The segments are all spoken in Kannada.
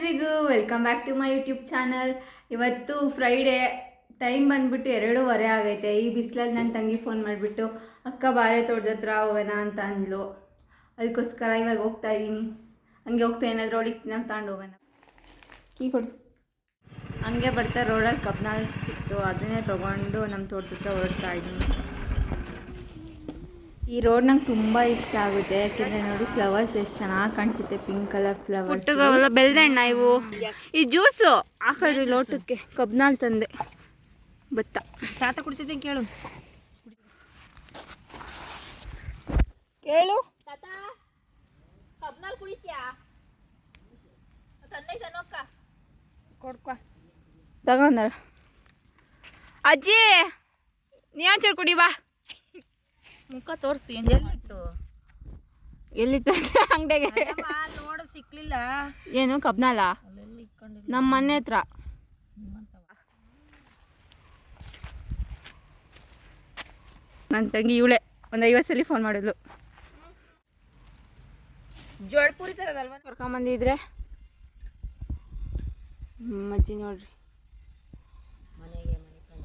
ಎಲ್ರಿಗೂ welcome back to my YouTube channel. ಇವತ್ತು ಫ್ರೈಡೇ ಟೈಮ್ ಬಂದ್ಬಿಟ್ಟು ಎರಡೂವರೆ ಆಗೈತೆ. ಈ ಬಿಸಿಲಲ್ಲಿ ನನ್ನ ತಂಗಿ ಫೋನ್ ಮಾಡಿಬಿಟ್ಟು ಅಕ್ಕ ಬಾರೆ ತೋಟದ ಹತ್ರ ಹೋಗೋಣ ಅಂತ ಅಂದ್ಲು. ಅದಕ್ಕೋಸ್ಕರ ಇವಾಗ ಹೋಗ್ತಾ ಇದ್ದೀನಿ. ಹಂಗೆ ಹೋಗ್ತಾ ಏನಾದರೂ ಅವಳಿಗೆ ತಿನ್ನೋಕೆ ತಗೊಂಡು ಹೋಗೋಣ ಕೀ ಕೊಡು. ಹಂಗೆ ಬರ್ತಾ ರೋಡಲ್ಲಿ ಕಬ್ನಾಲ್ ಸಿಕ್ತು. ಅದನ್ನೇ ತೊಗೊಂಡು ನಮ್ಮ ತೋಟದ ಹತ್ರ ಹೊರಡ್ತಾ ಇದ್ದೀನಿ. ಈ ರೋಡ್ ನಂಗೆ ತುಂಬ ಇಷ್ಟ ಆಗುತ್ತೆ. ಯಾಕೆಂದ್ರೆ ನೋಡಿ ಫ್ಲವರ್ಸ್ ಎಷ್ಟು ಚೆನ್ನಾಗಿ ಕಾಣಿಸುತ್ತೆ. Pink colour flowers. ಪುಟ್ಟಗವೆಲ್ಲ ಬೆಳ್ದಣ್ಣ ಇವು. ಈ ಜ್ಯೂಸು ಹಾಕಲ್ರಿ ಲೋಟಕ್ಕೆ. ಕಬ್ನಾಲ್ ತಂದೆ. ಭತ್ತ. ತಾತ ಕುಡಿತೈತೆ ಕೇಳು. ಕೇಳು. ಕಬ್ನಾಲ್ ಕುಡಿತ್ಯಾ? ಕೊಡ್ಕೊ. ತಗೊಂಡಾರ ಅಜ್ಜಿ ನೀ ಒಂಚೂರು ಕುಡಿ ಬಾ. ಮುಖ ತೋರಿಸಿ ಎಲ್ಲಿತ್ತು? ಎಲ್ಲಿತ್ತು ಅಂದ್ರೆ ಅಂಗಡಿಗೆ. ನೋಡು ಸಿಕ್ಲಿಲ್ಲ. ಏನು ಕಬ್ನಲ್ಲ ನಮ್ಮ ಮನೆ ಹತ್ರ. ನನ್ನ ತಂಗಿ ಇವಳೆ ಒಂದು ಐವತ್ತು ಸಲ ಫೋನ್ ಮಾಡಿದ್ಲು. ಜೋಳ್ಪುರಿ ತರದಲ್ವಾ ಕರ್ಕೊಂಬಂದಿದ್ರೆ? ಅಜ್ಜಿ ನೋಡ್ರಿ ಮನೆಗೆ ಮನೆ ಕಂಡ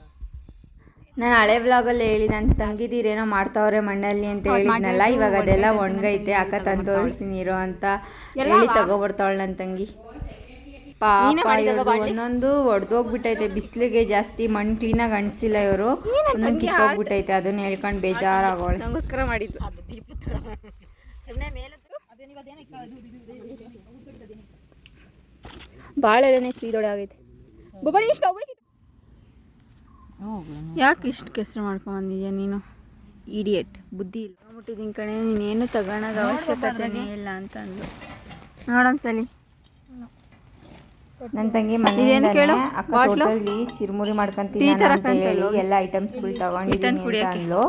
ನಾನು ಹಳೆ ಬ್ಲಾಗಲ್ಲಿ ಹೇಳಿ ನನ್ನ ತಂಗಿದೀರೇನೋ ಮಾಡ್ತಾವ್ರೆ ಮಣ್ಣಲ್ಲಿ ಅಂತ ಹೇಳಿದ್ನಲ್ಲ ಇವಾಗ ಅದೆಲ್ಲ ಒಣಗೈತೆ ಅಕ್ಕ ತಂದು ತೋರಿಸ್ತೀನಿ ಇರೋ ಅಂತ ಹೇಳಿ ತಗೋಬರ್ತಾವಳೆ ನನ್ನ ತಂಗಿ. ಪಾಪ ಒಂದೊಂದು ಒಡ್ದೋಗ್ಬಿಟ್ಟೈತೆ ಬಿಸಿಲಿಗೆ ಜಾಸ್ತಿ ಮಣ್ಣು ಕ್ಲೀನಾಗಿ ಅಂಟಿಸಿಲ್ಲ ಇವರು. ಒಂದೊಂದು ಕಿತ್ತೋಗ್ಬಿಟ್ಟೈತೆ ಅದನ್ನ ಹೇಳ್ಕೊಂಡು ಬೇಜಾರಾಗೋಳು. ನಮಸ್ಕಾರ ಮಾಡಿದ್ದು. ಭಾಳ ಸೀದೊಡೆ ಆಗೈತೆ. ಯಾಕೆ ಇಷ್ಟು ಕೆಸರು ಮಾಡ್ಕೊಂಬಂದಿದ್ಯಾ ನೀನು? ಇಡಿಯಟ್ ಬುದ್ಧಿ ಇಲ್ಲ. ಮುಟ್ಟಿದ್ದೀನಿ ಕಣೆ ನೀನೇನು ತಗೊಳೋದು ಅವಶ್ಯಕತೆ ಇಲ್ಲ ಅಂತ ಅಂದು ನೋಡೊಂದ್ಸಲಿ. ನನ್ನ ತಂಗಿ ಮನೆಯಲ್ಲಿ ಕೇಳು? ಬಾಟ್ಲಲ್ಲಿ? ಚಿರುಮುರಿ ಮಾಡ್ಕೊಂತೀನಿ ಅಂತ ಹೇಳಿ ಎಲ್ಲ ಐಟಮ್ಸ್ಗಳು ತಗೊಂಡಿದ್ದೀನಿ ಅಂತ. ಅಂದ್ಲು.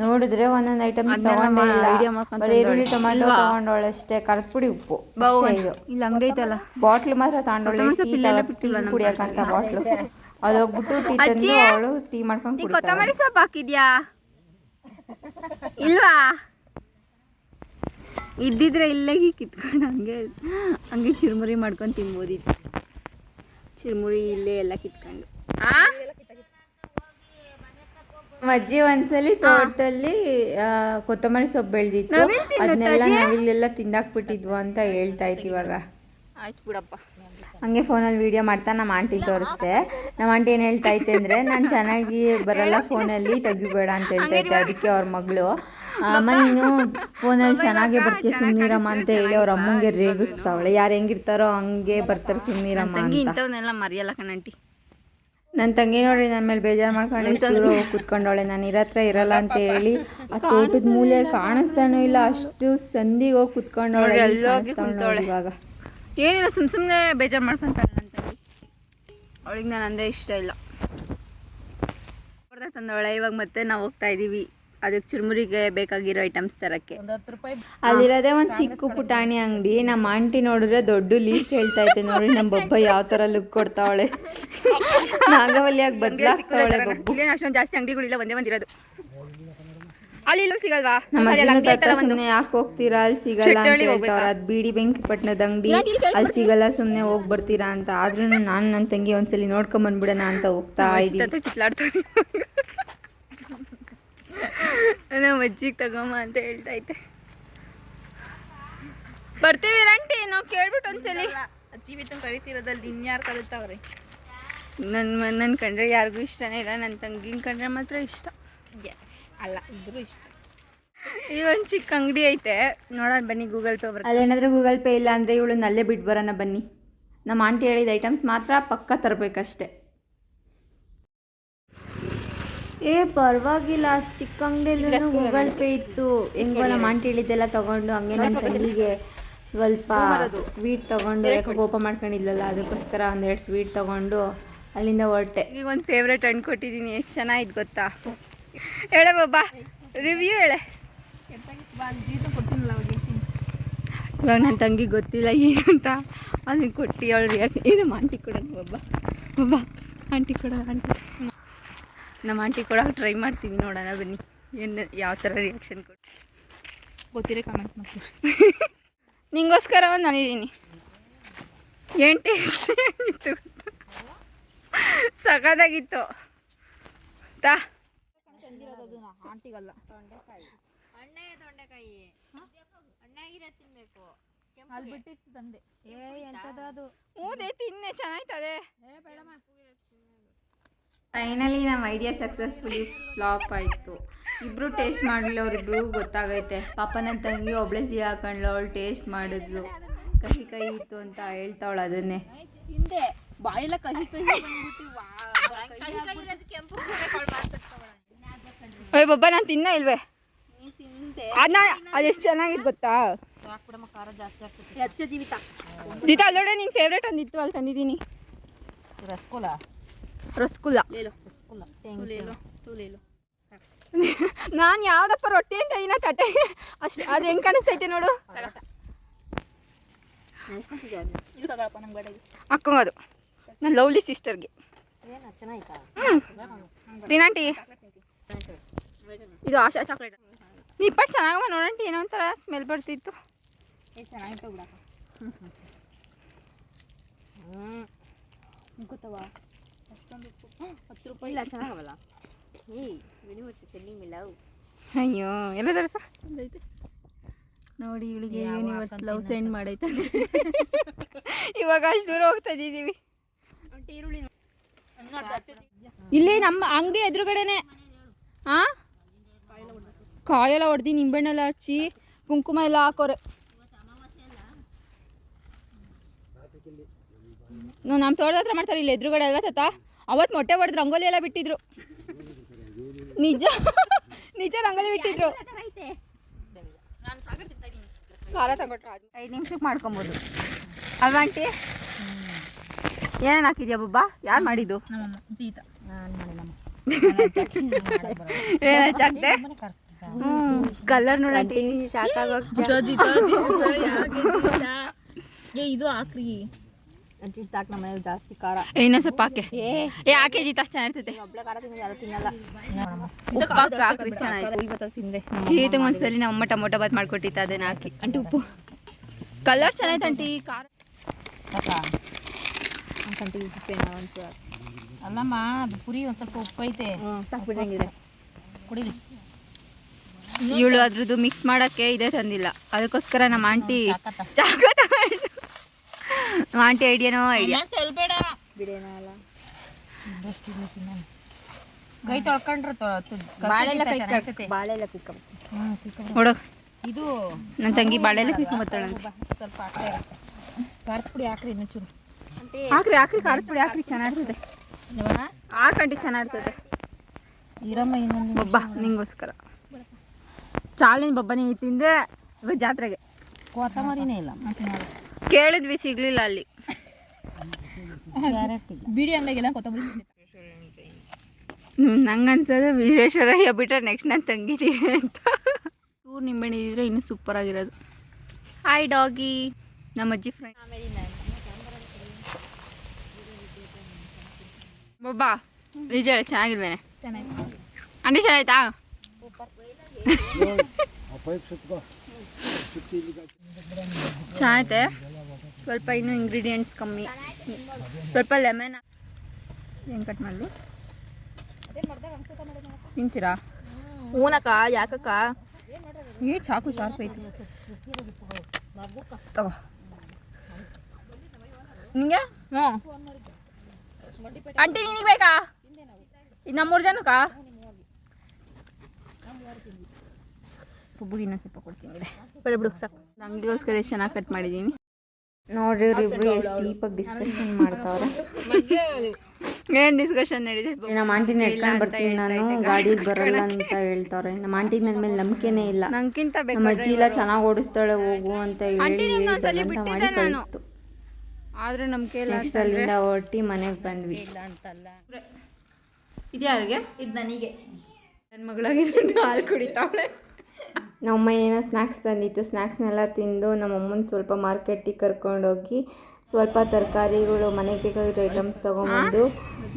ನೋಡಿದ್ರೆ ಒಂದೊಂದು ಐಟಮ್ ತಗೊಂಡಿಲ್ಲ ಈರುಳ್ಳಿ ಟೊಮ್ಯಾಟೊ ಟೊಮಾಟೊ ಇಲ್ವಾ? ಅಷ್ಟೇ ಖಾರದ ಪುಡಿ ಉಪ್ಪು ಇಲ್ಲಿ ಅಂಗಡಿ ಐತಲ್ಲ. ಬಾಟ್ಲ್ ಮಾತ್ರ ಬಿಟ್ಟಿಲ್ವಾ ಕುಡಿಯಕ್ಕಂತ ಬಾಟ್ಲು. ಅಲ್ಲಿ ಹೋಗ್ಬಿಟ್ಟು ಟೀ? ತಂದು ಅವಳು ಟೀ ಮಾಡ್ಕೊಂಡು ಕೊತ್ತಂಬರಿ ಸೊಪ್ಪು ಹಾಕಿದ್ಯಾ? ಇಲ್ವಾ? ಇದ್ದಿದ್ರೆ ಇಲ್ಲೇ ಕಿತ್ಕೊಂಡು ಹಂಗೆ ಹಂಗೆ ಚಿರುಮುರಿ ಮಾಡ್ಕೊಂಡು ತಿನ್ಬೋದಿತ್ತು. ಚಿರುಮುರಿ ಇಲ್ಲೇ ಎಲ್ಲ ಕಿತ್ಕೊಂಡು. ಅಜ್ಜಿ ಒಂದ್ಸಲಿ ತೋಟದಲ್ಲಿ ಕೊತ್ತಂಬರಿ ಸೊಪ್ಪು ಬೆಳೆದಿತ್ತು. ಅದನ್ನೆಲ್ಲ ಅಜ್ಜಿ? ನವಿಲೆಲ್ಲ ತಿಂದಾಕ್ಬಿಟ್ಟಿದ್ವು ಅಂತ ಹೇಳ್ತಾ ಇತ್ತು ಇವಾಗ. ಆಯ್ತು ಬಿಡಪ್ಪ. ಹಂಗೆ ಫೋನಲ್ಲಿ ವಿಡಿಯೋ ಮಾಡ್ತಾ ನಮ್ಮ ಆಂಟಿ ತೋರಿಸ್ದೆ. ನಮ್ಮ ಆಂಟಿ ಏನು ಹೇಳ್ತಾ ಐತೆ ಅಂದರೆ ನಾನು ಚೆನ್ನಾಗಿ ಬರಲ್ಲ ಫೋನಲ್ಲಿ ತೆಗಿಬೇಡ ಅಂತ ಹೇಳ್ತಾ ಇದ್ದೆ. ಅದಕ್ಕೆ ಅವ್ರ ಮಗಳು. ಅಮ್ಮ ನೀನು ಫೋನಲ್ಲಿ ಚೆನ್ನಾಗಿ ಬರ್ತೀಯ ಸುಮ್ಮನಿರಮ್ಮ ಅಂತ ಹೇಳಿ ಅವ್ರ ಅಮ್ಮಂಗೆ ರೇಗಿಸ್ತಾವಳೆ. ಯಾರು ಹೆಂಗಿರ್ತಾರೋ ಹಂಗೆ ಬರ್ತಾರೆ ಸುಮ್ಮನಿರಮ್ಮ ಇಂಥವನ್ನೆಲ್ಲ ಮರಿಯಲ್ಲ ಕಣಂಟಿ ನನ್ನ ತಂಗಿ ನೋಡಿ ನನ್ನ ಮೇಲೆ ಬೇಜಾರು ಮಾಡ್ಕೊಂಡು ಕೂತ್ಕೊಂಡವಳೆ. ನಾನು ಇರತ್ರ ಇರಲ್ಲ ಅಂತ ಹೇಳಿ ಆ ತೋಟದ ಮೂಲೆ ಕಾಣಿಸ್ತಾನೂ ಇಲ್ಲ. ಅಷ್ಟು ಸಂದಿಗೆ ಹೋಗಿ ಕೂತ್ಕೊಂಡವಳೆ. ಇವಾಗ. ಏನಿಲ್ಲ ಸುಮ್ ಸುಮ್ಮನೆ ಬೇಜಾರು ಮಾಡ್ಕೊತಾಳೆ ನನ್ನ ತಂಗಿ ಅವಳಿಗೆ ನಾನು ಅಂದರೆ ಇಷ್ಟ ಇಲ್ಲ. ಬರ್ದ ತಂದವಳೆ ಇವಾಗ ಮತ್ತೆ ನಾವು ಹೋಗ್ತಾ ಇದ್ದೀವಿ ಅದಕ್ಕೆ ಚುರುಮುರಿಗೆ ಬೇಕಾಗಿರೋ ಐಟಮ್ಸ್ ತರಕ್ಕೆ. ಅಲ್ಲಿರೋದೇ ಒಂದು ಚಿಕ್ಕ ಪುಟಾಣಿ ಅಂಗಡಿ. ನಮ್ಮ ಆಂಟಿ ನೋಡಿದ್ರೆ ದೊಡ್ಡ ಲೀಸ್ಟ್ ಹೇಳ್ತಾ ಇದ್ದೆ ನೋಡಿ ನಮ್ಮ ಬೊಬ್ಬ ಯಾವ ಥರ ಲುಕ್ ಕೊಡ್ತಾವಳೆ. ನಾಗವಲ್ಲಿಯಾಗಿ ಬದಲಾಗ್ತಾವಳೆ ಬೊಬ್ಬ. ಅಷ್ಟೊಂದು ಜಾಸ್ತಿ ಅಂಗಡಿಗಳಿಲ್ಲ ಒಂದೇ ಒಂದಿರೋದು ಅಲ್ಲಿ ಇಲ್ಲೂ ಸಿಗಲ್ವಾ? ನಮ್ಮ ಸುಮ್ಮನೆ ಯಾಕೆ ಹೋಗ್ತೀರಾ? ಅಲ್ಲಿ ಸಿಗಲ್ಲ ಅಂತ ಶೆಟ್ಟಳ್ಳಿಗೆ ಹೇಳ್ತಾವ್ರೆ. ಅದು ಬೀಡಿ ಬೆಂಕಿ ಪಟ್ಟಣದ ಅಂಗಡಿ. ಅಲ್ಲಿ ಸಿಗಲ್ಲ ಸುಮ್ಮನೆ ಹೋಗಿ ಬರ್ತೀರಾ ಅಂತ. ಆದ್ರೂ ನಾನು ನನ್ನ ತಂಗಿ ಒಂದ್ಸಲಿ ನೋಡ್ಕೊಂಡ್ ಬಂದ್ಬಿಡೋಣ ಅಂತ ಹೋಗ್ತಾ ಇದ್ದೀನಿ. ನಮ್ಮ ಅಜ್ಜಿಗೆ ತಗೊಂಬ ಅಂತ ಹೇಳ್ತಾ ಇದ್ದೆ. ಬರ್ತೀವಿ ರಂಟಿ. ನಾವು ಕೇಳ್ಬಿಟ್ಟು ಒಂದ್ಸಲಿ. ಜೀವಿತ ಕರಿತಿರೋದಲ್ಲಿ ಇನ್ಯಾರು ಕಲಿತಾವ್ರಿ ನನ್ನ ನನ್ನ ಕಂಡ್ರೆ ಯಾರಿಗೂ ಇಷ್ಟನೇ ಇಲ್ಲ. ನನ್ನ ತಂಗಿನ ಕಂಡ್ರೆ ಮಾತ್ರ ಇಷ್ಟ. ಅಲ್ಲ ಇದ್ರು ಇಷ್ಟ. ಈ ಒಂದು ಚಿಕ್ಕ ಅಂಗಡಿ ಐತೆ. ನೋಡೋಣ ಬನ್ನಿ ಗೂಗಲ್ ಪೇ ಬರುತ್ತೆ. ಅದೇನಾದ್ರೆ ಗೂಗಲ್ ಪೇ ಇಲ್ಲ ಅಂದರೆ ಇವಳು ನಲ್ಲೇ ಬಿಟ್ಟು ಬರೋಣ ಬನ್ನಿ. ನಮ್ಮ ಆಂಟಿ ಹೇಳಿದ ಐಟಮ್ಸ್ ಮಾತ್ರ ಪಕ್ಕ ತರಬೇಕಷ್ಟೆ. ಏ ಪರವಾಗಿಲ್ಲ ಅಷ್ಟು ಚಿಕ್ಕ ಅಂಗಡಿಯಲ್ಲಿ ಗೂಗಲ್ ಪೇ ಇತ್ತು. ಹೆಂಗೋ ನಮ್ಮ ಆಂಟಿ ಹೇಳಿದ್ದೆಲ್ಲ ತಗೊಂಡು ಹಂಗೆ ನನ್ನ ತಂಗಿಗೆ ಸ್ವಲ್ಪ ಸ್ವೀಟ್ ತಗೊಂಡು ಯಾಕೆ ಕೋಪ ಮಾಡ್ಕೊಂಡಿದ್ಲಲ್ಲ ಅದಕ್ಕೋಸ್ಕರ ಒಂದೆರಡು ಸ್ವೀಟ್ ತಗೊಂಡು ಅಲ್ಲಿಂದ ಹೊರಟೆ. ಈಗ ಒಂದು ಫೇವ್ರೆಟ್ ಹಣ್ಣು ಕೊಟ್ಟಿದ್ದೀನಿ ಎಷ್ಟು ಚೆನ್ನಾಗಿತ್ತು ಗೊತ್ತಾ? ಹೇಳೆ ಬಾಬಾ ರಿವ್ಯೂ ಹೇಳೆ. ಇವಾಗ ನನ್ನ ತಂಗಿ ಗೊತ್ತಿಲ್ಲ ಏನು ಅಂತ ಅದನ್ನ ಕೊಟ್ಟು ಅವಳು ಏನು ನಮ್ಮ ಆಂಟಿ ಕೊಡೋಣ ಒಬ್ಬ ಒಬ್ಬ ಆಂಟಿ ಕೊಡ ಆಂಟಿ ನಮ್ಮ ಆಂಟಿ ಕೊಡೋಕೆ ಟ್ರೈ ಮಾಡ್ತೀವಿ ನೋಡೋಣ ಬನ್ನಿ. ಏನು ಯಾವ ಥರ ರಿಯಾಕ್ಷನ್ ಕೊಟ್ಟು ಗೊತ್ತಿರೋ ಕಮೆಂಟ್ ಮಾಡ್ತೀವಿ. ನಿಂಗೋಸ್ಕರ ಒಂದು ನಾನಿದ್ದೀನಿ ಏನು ಟೇಸ್ಟ್ ಏನಿತ್ತು ಸಖತ್ತಾಗಿತ್ತು. ತಾ. ಆಂಟಿಗಲ್ಲ. ಅಣ್ಣೆ ತೊಂಡೆಕಾಯಿ. ಅಣ್ಣಾಗಿರೋ ತಿನ್ಬೇಕು. ಅಲ್ಲಿ ಬಿಟ್ಟಿತ್ತು ತಂದೆ. ಏ ಎಂತದ ಅದು ಹೂದೆ ತಿನ್ನೆ ಚೆನ್ನಾಯ್ತದೆ. ಫೈನಲಿ ನಮ್ಮ ಐಡಿಯಾ ಸಕ್ಸಸ್ಫುಲಿ ಫ್ಲಾಪ್ ಆಯಿತು. ಇಬ್ರು ಟೇಸ್ಟ್ ಮಾಡಲಿ ಅವ್ರಿಬ್ರು ಗೊತ್ತಾಗೈತೆ. ಪಾಪ ನನ್ನ ತಂಗಿ ಒಬ್ಳೆ ಸಿಹಿ ಹಾಕೊಂಡ್ಲು ಅವಳು ಟೇಸ್ಟ್ ಮಾಡಿದ್ಲು. ಕಹಿ ಕಹಿ ಇತ್ತು ಅಂತ ಹೇಳ್ತಾವಳು ಅದನ್ನೇ. ಹಿಂದೆ ಬಾಯಿಲ ಕಹಿ ಕಹಿ ಬಂದ್ಬಿಟ್ಟು ಓಯ್ ಬಬ್ಬ ನಾನು ತಿನ್ನ ಇಲ್ವೇ? ಅದನ್ನ ಅದೆಷ್ಟು ಚೆನ್ನಾಗಿತ್ತು ಗೊತ್ತಾ? ಜಿತಾ ಅಲ್ಲೋಡೆ ನಿನ್ನ ಫೇವ್ರೇಟ್ ಒಂದಿತ್ತು ಅಲ್ಲಿ ತಂದಿದ್ದೀನಿ. ರಸಗುಲ್ಲ ರಸಗುಲ್ಲ ನಾನು ಯಾವ್ದಪ್ಪ ರೊಟ್ಟಿ ಅಂತ ಇನ್ನ ತಟ್ಟೆ? ಅಷ್ಟು ಅದು ಹೆಂಗೆ ಕಾಣಿಸ್ತೈತೆ ನೋಡು. ಅಕ್ಕಂಗದು ನನ್ನ ಲವ್ಲಿ ಸಿಸ್ಟರ್ಗೆ ಏನು ತಿನ್ನಂಟಿ ಇದು ಆಶಾ ಚಾಕ್ಲೇಟ್ ನಿಪ್ಪಟ್ಟು ಚೆನ್ನಾಗವ ನೋಡಂಟಿ ಏನೋ ಒಂಥರ ಸ್ಮೆಲ್ ಬರ್ತಿತ್ತು ಚೆನ್ನಾಗಿತ್ತು ಬಿಡಪ್ಪ. ಹ್ಞೂ ಗೊತ್ತವ ಅಷ್ಟೊಂದು ಹತ್ತು ರೂಪಾಯಿ. ಇಲ್ಲ ಚೆನ್ನಾಗವಲ್ಲ. ಏಯ್ ಯೂನಿವರ್ಸಿಟಿ ಸೆಲ್ಲಿಂಗ್ ಮಿಲ್ಲವ್ ಅಯ್ಯೋ ಎಲ್ಲ ತರಸ. ನೋಡಿ ಇವಳಿಗೆ ಯೂನಿವರ್ಸ್ ಲವ್ ಸೆಂಡ್ ಮಾಡೈತೆ. ಇವಾಗ ಅಷ್ಟು ದೂರ ಹೋಗ್ತಾ ಇದ್ದೀವಿ ಈರುಳ್ಳಿ ಇಲ್ಲಿ ನಮ್ಮ ಅಂಗಡಿ ಎದುರುಗಡೆನೆ. ಆ? ಕಾಯೆಲ್ಲ ಹೊಡೆದು ನಿಂಬೆಹಣ್ಣೆಲ್ಲ ಹಚ್ಚಿ ಕುಂಕುಮ ಎಲ್ಲ ಹಾಕೋರೆ. ನಮ್ಮ ತೋಟದ ಹತ್ರ ಮಾಡ್ತಾರೆ ಇಲ್ಲಿ ಎದುರುಗಡೆ ಅಲ್ವಾ ತಾತ? ಅವತ್ತು ಮೊಟ್ಟೆ ಹೊಡೆದು ರಂಗೋಲಿ ಎಲ್ಲ ಬಿಟ್ಟಿದ್ರು. ನಿಜ? ನಿಜ ರಂಗೋಲಿ ಬಿಟ್ಟಿದ್ರು. ಖಾರ ತಗೊಟ್ರ ಐದು ನಿಮಿಷಕ್ಕೆ ಮಾಡ್ಕೊಬೋದು. ಅಲ್ವಾ ಆಂಟಿ? ಏನೇನು ಹಾಕಿದ್ಯಾ ಬುಬ್ಬ? ಯಾರು ಮಾಡಿದ್ದು? ನಮ್ಮಮ್ಮ ಕಲರ್ ನೋಡಂಟಿ ಶಾಕ್ ಏ ಇದು ಹಾಕ್ರಿ. ಅಂಟಿ ಸಾಕು ನಮ್ಮ ಮನೇಲಿ ಜಾಸ್ತಿ ಖಾರ. ಏನೋ ಸ್ವಲ್ಪ ಹಾಕಿ. ಏ ಹಾಕೆ ಜೀತಾ ಚೆನ್ನಾಗಿರ್ತೈತೆ. ಒಬ್ಳೆ ಖಾರ ತಿನ್ನೋದು ಯಾರು ತಿನ್ನಲ್ಲ. ಉಪ್ಪು ಹಾಕಿ ಹಾಕ್ರಿ ಚೆನ್ನಾಗಿತ್ತು. ಇವತ್ತು ತಿಂದೆ. ಒಂದ್ಸಲಿ ಟೊಮೊಟೊ ಬಾತ್ ಮಾಡ್ಕೊಟ್ಟಿತ್ತು ಅದನ್ನ ಹಾಕಿ. ಅಂಟಿ ಉಪ್ಪು. ಕಲರ್ ಚೆನ್ನಾಯ್ತು ಆಂಟಿ ಖಾರ. ಕಂಟಿಗೆ ಉಪ್ಪೇನ ಒಂಚೂರು ಅಲ್ಲಮ್ಮ ಅದು ಪುರಿ ಒಂದು ಸ್ವಲ್ಪ ಉಪ್ಪು ಐತೆ ಸಾಕ್ಬಿಟ್ಟಂಗಿದೆ ಕುಡಿಲಿ. ಇವಳು ಅದ್ರದ್ದು ಮಿಕ್ಸ್ ಮಾಡಕ್ಕೆ ಇದೇ ತಂದಿಲ್ಲ. ಅದಕ್ಕೋಸ್ಕರ ನಮ್ಮ ಆಂಟಿ ಚಾಕ ತಗೊಂಡು ನಮ್ಮ ಆಂಟಿ ಐಡಿಯಾನೋ ಐಡಿಯಾ. ಕೈ ತೊಳ್ಕೊಂಡ್ರೆ ಬಾಳೆಲ್ಲ ಕೈ ಬಾಳೆಲ್ಲ ಕಿಕ್ಕ ನೋಡೋ. ಇದು ನನ್ನ ತಂಗಿ ಬಾಳೆಲ್ಲ ಕಿತ್ಕೊಂಬತ್ತಾಳಂತೆ ಸ್ವಲ್ಪ ಖಾರದ ಪುಡಿ ಹಾಕ್ರಿ ಇನ್ನೊಂಚೂರು. ಹಾಕ್ರಿ ಹಾಕ್ರಿ ಖಾರದ ಪುಡಿ ಹಾಕ್ರಿ ಚೆನ್ನಾಗಿರ್ತದೆ. ಹಾಕಂಟಿ ಚೆನ್ನಾಗಿರ್ತದೆ. ಇರಮ್ಮ ಇನ್ನೊಂದು ಬೊಬ್ಬ ನಿಂಗೋಸ್ಕರ. ಚಾಲಿನ ಬಬ್ಬನಿ ತಿಂದ್ರೆ ಇವಾಗ ಜಾತ್ರೆಗೆ. ಕೊತ್ತಂಬರಿನೇ ಇಲ್ಲ. ಕೇಳಿದ್ವಿ ಸಿಗ್ಲಿಲ್ಲ ಅಲ್ಲಿ. ಬಿಡಿ ಅಂದಾಗೆಲ್ಲ ಕೊತ್ತಂಬರಿ ಹ್ಮ್, ನಂಗನ್ಸೋದು ವಿಶ್ವೇಶ್ವರಯ್ಯ ಬಿಟ್ರೆ ನೆಕ್ಸ್ಟ್ ನಾನು ತಂಗಿದೀನಿ ಅಂತ. ಟೂರ್ ನಿಂಬೆಣ್ಣೆ ಇದ್ರೆ ಇನ್ನೂ ಸೂಪರ್ ಆಗಿರೋದು. ಹಾಯ್ ಡಾಗಿ ನಮ್ಮ ಅಜ್ಜಿ ಫ್ರೆಂಡ್ ಬಾ ನಿಜ ಚೆನ್ನಾಗಿಲ್ವೇನೆ? ಚೆನ್ನಾಗಿ. ಅಂಡಿ ಚೆನ್ನಾಯ್ತಾ ಚೆನ್ನಾಗೈತೆ. ಸ್ವಲ್ಪ ಇನ್ನೂ ಇಂಗ್ರೀಡಿಯೆಂಟ್ಸ್ ಕಮ್ಮಿ. ಸ್ವಲ್ಪ ಲೆಮನ್ ಏನು ಕಟ್ ಮಾಡಲಿ? ತಿಂತೀರಾ ಹೂನಕ್ಕ, ಯಾಕಕ್ಕ? ಏ, ಚಾಕು ಶಾರ್ಪ್ ಐತಿ. ತಗೋ. ನಿಂಗೆ? ಹ್ಞೂ. ಆಂಟಿ, ನಿನಗೆ ಬೇಕಾ? ಇದು ನಮ್ಮ ಮೂರು ಜನಕ್ಕಾ? ಒಬ್ಬರಿಗೆ ಇನ್ನೊಂದು ಸ್ವಲ್ಪ ಕೊಡ್ತೀನಿ ಇದೆ. ಬೇಡ ಬಿಡು ಸಾಕು. ಅಂಗಡಿಗೋಸ್ಕರ ಎಷ್ಟು ಚೆನ್ನಾಗಿ ಕಟ್ ಮಾಡಿದ್ದೀನಿ ನೋಡ್ರಿ ಇವ್ರಿಬ್ರು ಎಷ್ಟು ಡೀಪಾಗಿ ಡಿಸ್ಕಷನ್ ಮಾಡ್ತಾವ್ರೆ. ಏನು ಡಿಸ್ಕಷನ್ ನಡೀದೆ ನಮ್ಮ ಆಂಟಿನ ನಡ್ಕೊಂಡು ಬರ್ತೀನಿ ನಾನು ಗಾಡಿಗೆ ಬರಲ್ಲ ಅಂತ ಹೇಳ್ತಾರೆ ನಮ್ಮ ಆಂಟಿಗೆ ನನ್ನ ಮೇಲೆ ನಂಬಿಕೆನೇ ಇಲ್ಲ. ನಂಗಿಂತ ನಮ್ಮ ಅಜ್ಜಿ ಇಲ್ಲ ಚೆನ್ನಾಗಿ ಓಡಿಸ್ತಾಳೆ ಹೋಗು ಅಂತ ಆಂಟಿ ಹೇಳಿ ನಿಮ್ನ ಒಂದ್ಸಲಿ ಬಿಟ್ಟಿದ್ದೆ ಮಾಡಿ ನಾನು. ಕಳಿಸ್ತು. ಆದ್ರೂ ನಂಬಿಕೆ ಇಲ್ಲ ನೆಕ್ಸ್ಟ್ ಅಲ್ಲಿಂದ ಹೊರಟಿ ಮನೆಗೆ ಬಂದ್ವಿ. ಇಲ್ಲ ಅಂತಲ್ಲ. ಇದು ಯಾರಿಗೆ ಇದು ನನಗೆ. ನನ್ನ ಮಗಳಾಗಿದ್ರು ಹಾಲು ಕುಡಿತಾವಳೆ ನಮ್ಮಮ್ಮ ಏನೋ ಸ್ನ್ಯಾಕ್ಸ್ ತಂದಿತ್ತು ಸ್ನ್ಯಾಕ್ಸ್ನೆಲ್ಲ ತಿಂದು ನಮ್ಮಮ್ಮನ ಸ್ವಲ್ಪ ಮಾರ್ಕೆಟಿಗೆ ಕರ್ಕೊಂಡೋಗಿ ಸ್ವಲ್ಪ ತರಕಾರಿಗಳು ಮನೆಗೆ ಬೇಕಾಗಿರೋ ಐಟಮ್ಸ್ ತೊಗೊಂಬಂದು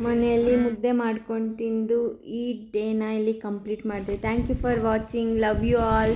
ಮನೆಯಲ್ಲಿ ಮುದ್ದೆ ಮಾಡ್ಕೊಂಡು ತಿಂದು ಈ ಡೇನ ಇಲ್ಲಿ ಕಂಪ್ಲೀಟ್ ಮಾಡಿದೆ thank you for watching love you all